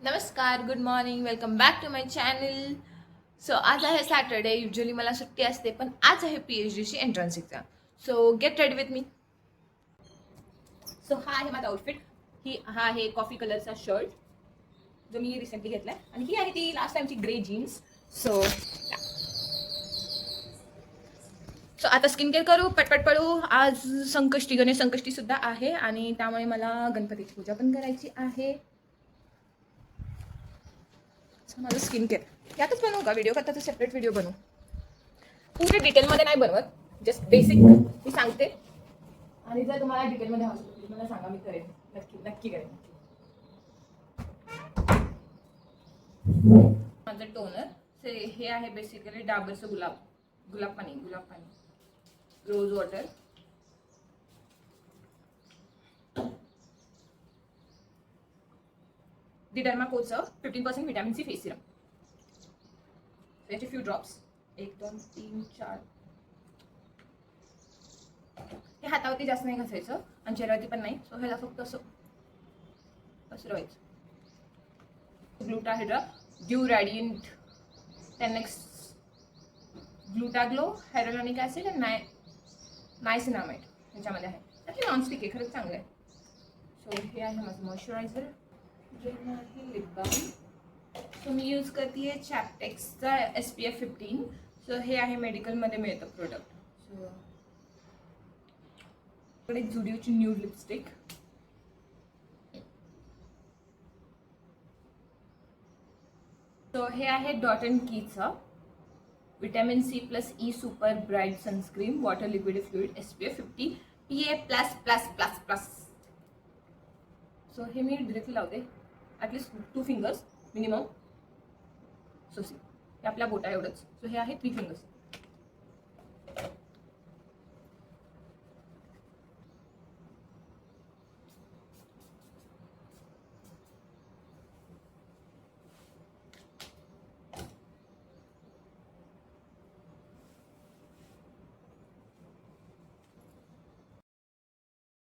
नमस्कार good morning welcome back to my channel so आज आहे सॅटर्डे युजली मला सुट्टी असते पण आज आहे P H डीची entrance exam so get ready with me so हा आहे माझा आउटफिट ही हा आहे कॉफी कलरचा शर्ट जो मी रिसेंटली घेतला आहे आणि ही आहे ती लास्ट टाइमची ग्रे जीन्स सो सो आता स्किन केअर करू पटपट पडू. आज संकष्टी गणेश संकष्टी सुद्धा आहे आणि त्यामुळे मला गणपतीची पूजा पण करायची आहे. माझं स्किन केअर यातच बनवू का व्हिडिओ करता तर सेपरेट व्हिडिओ बनवू? पुढे डिटेलमध्ये नाही बनवत. जस्ट बेसिक मी सांगते. आणि जर तुम्हाला डिटेलमध्ये हवं असेल तर मला सांगा मी करेन. नक्की नक्की करेन. माझं टोनर हे आहे बेसिकली डाबरचं गुलाब. गुलाब पाणी गुलाब पाणी. Rose water the डर्माकोचं fifteen percent vitamin C face serum याचे फ्यू ड्रॉप्स एक दोन तीन चार. हे हातावरती जास्त नाही घासायचं आणि चेहऱ्यावरती पण नाही. सो ह्याला फक्त असं पसरवायचं gluta hydra dew radiant ten glutaglow hyaluronic acid आणि नाय नायसिनामाइट ह्याच्यामध्ये आहे. त्याची नॉनस्टिक आहे खरंच चांगलं आहे. सो हे आहे माझं मॉइश्चरायझर जे है लिप बाम सो मी यूज करते चॅपटेक्सचा S P F fifteen so हे आहे मेडिकलमध्ये मिळतं प्रोडक्ट सो इकडे जुडिओची न्यू लिपस्टिक सो हे आहे dot and कीचं vitamin C plus E super bright sunscreen water liquid fluid S P F fifty P A plus plus plus plus so हे मी directly लावते. At least two fingers minimum so C हे आपल्या बोटा एवढंच so हे आहे three fingers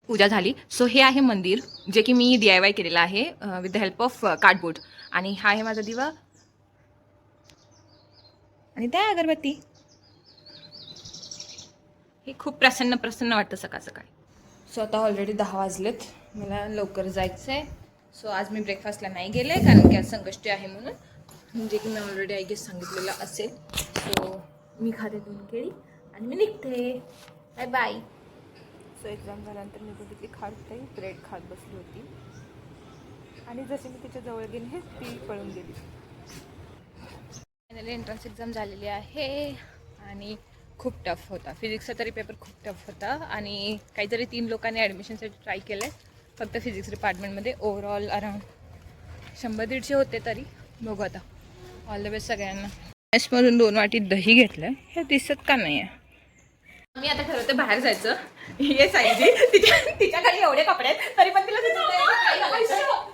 पूजा झाली. सो हे आहे मंदिर जे की मी डी आय वाय केलेलं आहे with the help of cardboard आणि हा आहे माझा दिवा. आणि त्या अगरबत्ती. हे खूप प्रसन्न प्रसन्न वाटतं सकाळ सकाळी. सो आता ऑलरेडी दहा वाजलेत. मला लवकर जायचं आहे सो आज मी ब्रेकफास्टला नाही गेले कारण की आज संकष्टी आहे म्हणून. जे की मी ऑलरेडी आय गेस सांगितलेलं असेल. सो मी खाते दोन केळी आणि मी निघते. बाय बाय सो एक्झाम झाल्यानंतर मी बघितली खात होते ब्रेड खात बसली होती. आणि जसे मी तिच्या जवळ गेली हे ती पळून गेली. फायनली एंट्रन्स एक्झाम झालेली आहे. आणि खूप टफ होता. फिजिक्सचा तरी पेपर खूप टफ होता. आणि काहीतरी तीन लोकांनी ॲडमिशनसाठी ट्राय केलं. आहे फक्त फिजिक्स डिपार्टमेंटमध्ये ओव्हरऑल अराउंड शंभर दीडशे होते तरी. बघू आता. ऑल द बेस्ट सगळ्यांना. मॅसमधून दोन वाटी दही घेतलं. हे दिसत का नाही आहे मी आता ठरवते बाहेर जायचं ये साईजी तिच्या तिच्याकडे एवढे कपडे आहेत तरी पण तिला घालायचं.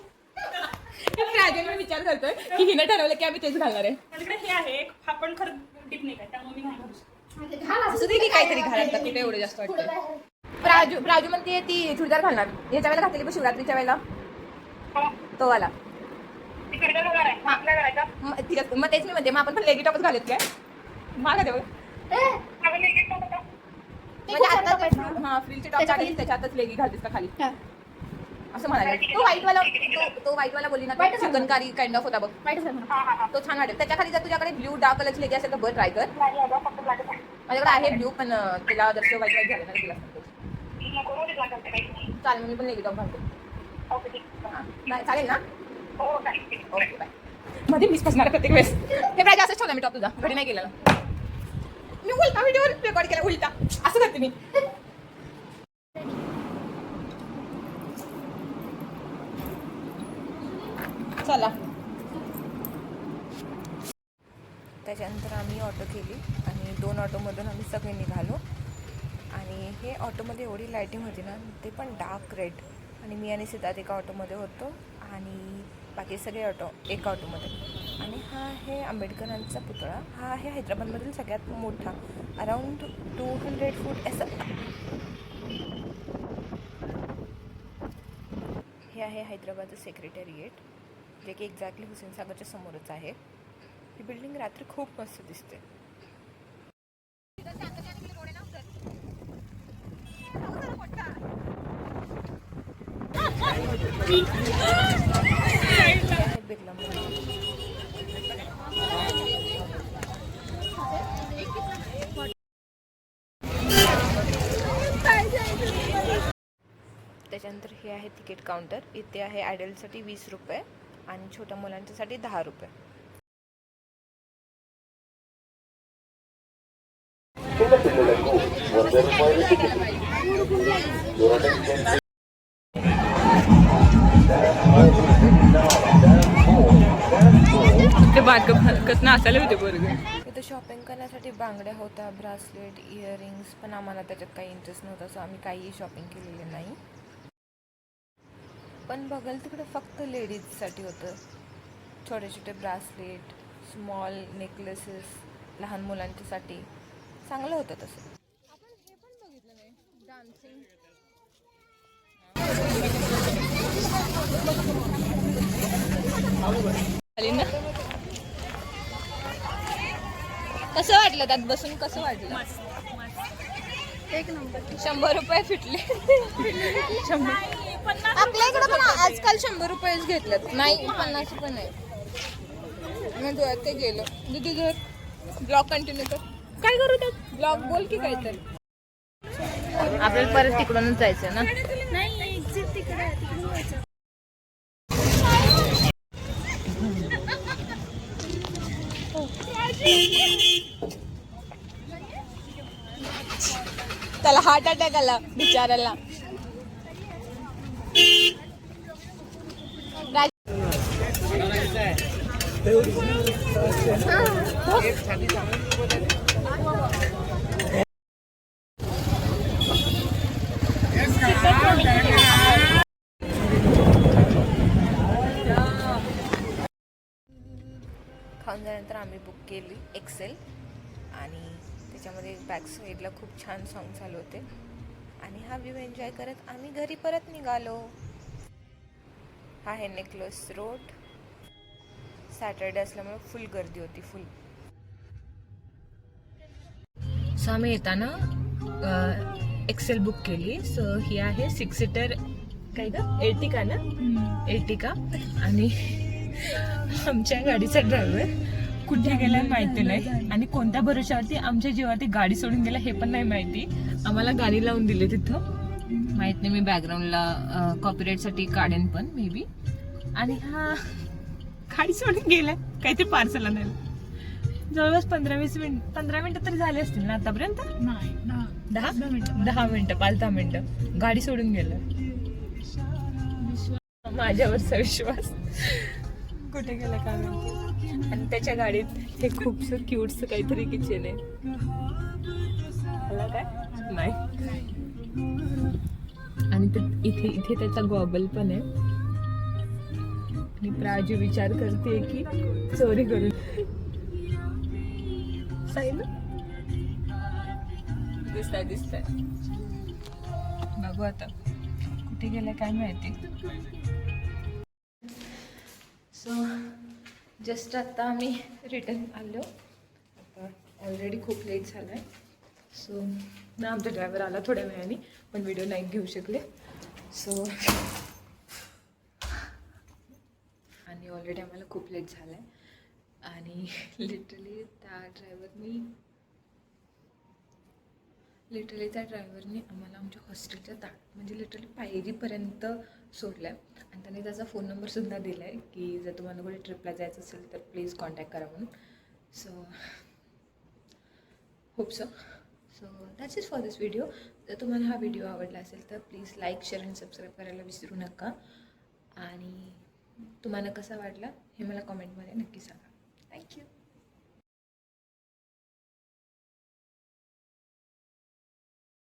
मी विचार करतोय की हिनं ठरवलं की आम्ही तेच घालणार आहे माझ्याकडे हे आहे. हा पण खरं टिप नाही काय त्यामुळे मी नाही घालू शकत. असं दे की काहीतरी घालायला कुठे एवढं जास्त वाटतं प्राजू प्राजू म्हणते ती चुडीदार घालणार याच्या वेळेला घातलेली पण शिवरात्रीच्या वेळेला हो. तो वाला ती कडे घालणार आहे. आपल्या घराच्या. मग तिला- मग तेच मी म्हणते मग आपण पण लेगी टॉपच घालत काय मागा देऊ. म्हणजे हा फ्रीलचे टॉप काढली त्याच्यातच लेगी घालतेस का खाली? असं म्हणाले तो व्हाईट वाला तो- तो व्हाईट वाला बोली ना चिकनकारी काइंड ऑफ होता बघ. हा, हा, हा. तो छान वाटेल. त्याच्याखाली जर तुझ्याकडे ब्ल्यू डार्क कलरची लेगी असेल तर बरं ट्राय कर. नाही, अगं, फक्त black आहे. माझ्याकडे आहे ब्ल्यू पण अं, तिला जर व्हाईट व्हाईट झालं ना तिला सांगते. चालेल मग मी पण लेगी टॉप घालते. हा. नाही, चालेल ना? हो. Okay bye. मध्ये फसणार प्रत्येक वेळेस. हे प्राय जास्तच ठेवला मी टॉप तुझा. घडी नाही केलेला. मी उलटा व्हिडिओ रेकॉर्ड केला उलटा. असं करते मी. चला. त्याच्यानंतर आम्ही ऑटो केली आणि दोन ऑटोमधून आम्ही सगळे निघालो. आणि हे ऑटोमध्ये एवढी लायटिंग होती ना ते पण डार्क रेड आणि मी आणि सिद्धार्थ एका ऑटोमध्ये होतो. आणि बाकी सगळे ऑटो एका ऑटोमध्ये आणि हा आहे आंबेडकरांचा पुतळा. हा आहे हैदराबादमधील सगळ्यात मोठा अराऊंड टू हंड्रेड फूट असं. हे आहे हैदराबादचं सेक्रेटरिएट जे की एक्झॅक्टली हुसेन सागरच्या समोरच आहे. ही बिल्डिंग रात्री खूप मस्त दिसते. त्याच्यानंतर हे आहे तिकीट काउंटर. इथे आहे ॲडल्टसाठी वीस रुपये आणि छोट्या मुलांच्यासाठी दहा रुपये. ते कसं असायला होते बरोबर इथं शॉपिंग करण्यासाठी बांगड्या होत्या ब्रासलेट इयरिंग्स पण आम्हाला त्याच्यात काही इंटरेस्ट नव्हता सो आम्ही काहीही शॉपिंग केलेले नाही. पण बघाल तिकडे फक्त लेडीजसाठी होतं. छोटे छोटे ब्रासलेट स्मॉल नेकलेसेस लहान मुलांच्यासाठी. चांगलं होतं तसं. कसं वाटलं त्यात बसून? कसं वाटलं? एक नंबर. शंभर रुपये फिटले. शंभर. आपल्या इकडे पण आजकाल शंभर रुपयेच घेतलेत नाही पन्नास रुपये नाही. मग धुळ्यात ते गेलं. दीदी धर ब्लॉग कंटिन्यू कर. काय करू त्यात? ब्लॉग बोल की काय तर आपल्याला परत तिकडूनच जायचं ना नाही exit तिकडे आहे, तिकडून जायचं. त्याला हार्ट अटॅक आला बिचाराला खाऊन झाल्यानंतर आम्ही बुक केली एक्सेल आणि त्याच्यामध्ये बॅक साईडला खूप छान सॉन्ग चालू होते. आणि हा व्ह्यू एन्जॉय करत आम्ही घरी परत निघालो. हा आहे नेकलेस रोड सॅटर्डे असल्यामुळे फुल गर्दी होती फुल सो आम्ही येताना एक्सेल बुक केली. सो ही आहे सिक्स सीटर काय का एर्टिका ना? एर्टिका आणि आमच्या गाडीचा ड्रायव्हर कुठे गेलाय माहिती नाही. आणि कोणत्या भरोशावरती आमच्या जीवावरती गाडी सोडून गेला हे पण नाही माहिती. आम्हाला गाडी लावून दिली तिथं. माहीत नाही मी बॅकग्राऊंडला कॉपीराईटसाठी काढेन पण मे बी आणि हा गाडी सोडून गेलाय काहीतरी पार्सल आणायला. जवळपास पंधरा वीस मिनिट पंधरा मिनिटं तरी झाले असतील ना आतापर्यंत. दहा दहा? मिनिटं पाच दहा मिनिटं. गाडी सोडून गेलं. माझ्यावरचा विश्वास. कुठे गेला काय माहिती? आणि त्याच्या गाडीत हे खूपस क्यूटस काहीतरी किचन आहे. मला काय? नाही. आणि ते इथे इथे त्याचा गॉगल पण आहे. आणि प्राजू विचार करते की चोरी करून साईल ना? दिसताय दिसताय. बघू आता. कुठे गेलं काय माहिती? जस्ट आता आम्ही रिटर्न आलो. आता ऑलरेडी खूप लेट झाला आहे सो ना आमचा ड्रायव्हर आला थोड्या वेळाने पण व्हिडिओ नाही घेऊ शकले. सो आणि ऑलरेडी आम्हाला खूप लेट झालं आहे आणि लिटरली त्या ड्रायव्हरनी लिटरली त्या ड्रायव्हरनी आम्हाला आमच्या हॉस्टेलच्या दा म्हणजे लिटरली पायरीपर्यंत सोडलं आहे आणि त्याने त्याचा फोन नंबरसुद्धा दिला आहे की जर तुम्हाला कुठे ट्रिपला जायचं असेल तर प्लीज कॉन्टॅक्ट करा म्हणून. So hope so so that's is for this video जर तुम्हाला हा व्हिडिओ आवडला असेल तर प्लीज लाईक शेअर आणि सबस्क्राईब करायला विसरू नका. आणि तुम्हाला कसा वाटला हे मला कॉमेंटमध्ये नक्की सांगा. थँक्यू